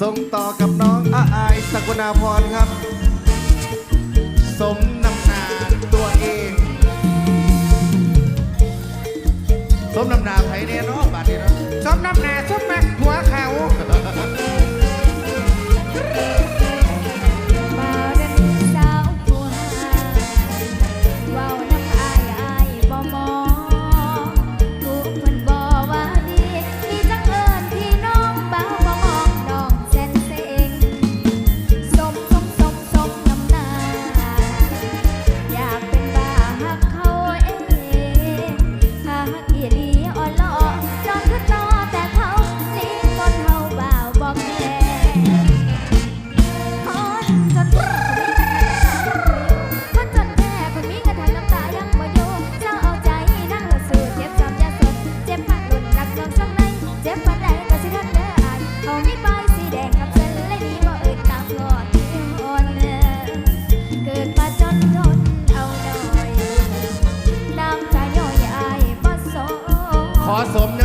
ส่งต่อกับน้องอาอายสกุณาพรครับ สมนำนาตัวเอง สมนำนาไผเนี่ยเนาะบาดนี้เนาะสมน้ำนาสมมักหัว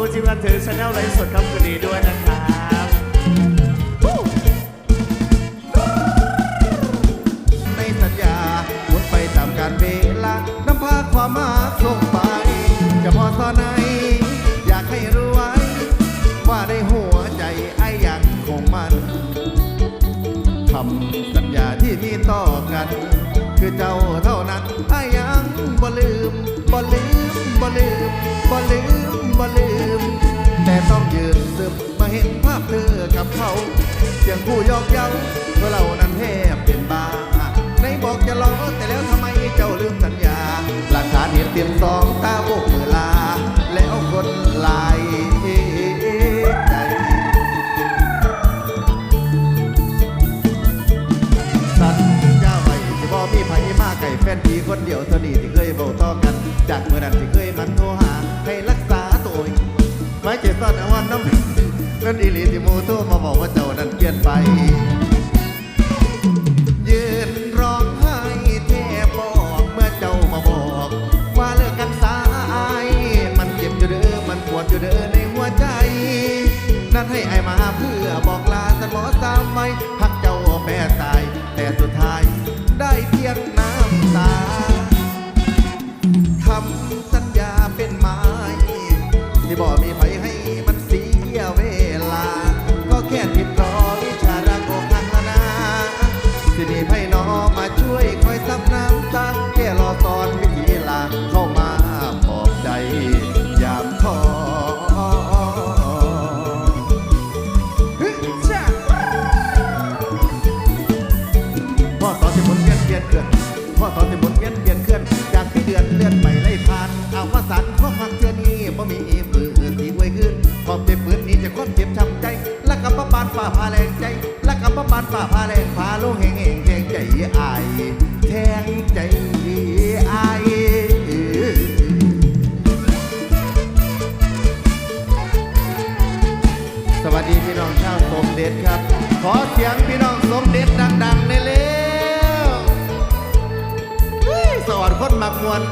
คุณทีมงานถือชาแนลไลฟ์สดครับคืนนี้ด้วยนะครับในสัญญาหมุนไปตามการเวลานำพาความมาส่งไป จะพอตอนไหน อยากให้รู้ไว้ ว่าในหัวใจไอ้ยังคงมันคำสัญญาที่มีต่อกัน คือเจ้าเท่านั้นไอ้ยังบ่ลืมบ่ลืมบ่ลืมบ่ลืมบ่ลืม ห็นภาพเธอกับเขาเสียงผู้ยอกเย้าเมื่อเรานั้นแทบเป็นบ้าในบอกจะรอแต่แล้วทำไมเจ้าลืมสัญญา หลักฐานเห็นเตรียมสองตาโบกมือลา แล้วคนลายใจสัญญาไว้ที่บ่มีไผมาไก่แฟนผีคนเดียวเท่านี้ที่เคยเบาต่อกัน จากเมื่อนั้นที่เคยมันโทรหา นั่นอีหลีที่มูโทรมาบอกว่าเจ้านั้นเปลี่ยนไป all my และกับประบานฝ่าพาแรงพาโลกแห่งแห่งแทงใจอายแทงใจอายสวัสดีพี่น้องชาวสมเด็จครับ ขอเสียงพี่น้องสมเด็จดังๆในเร็วสวัสดีคนมักมวน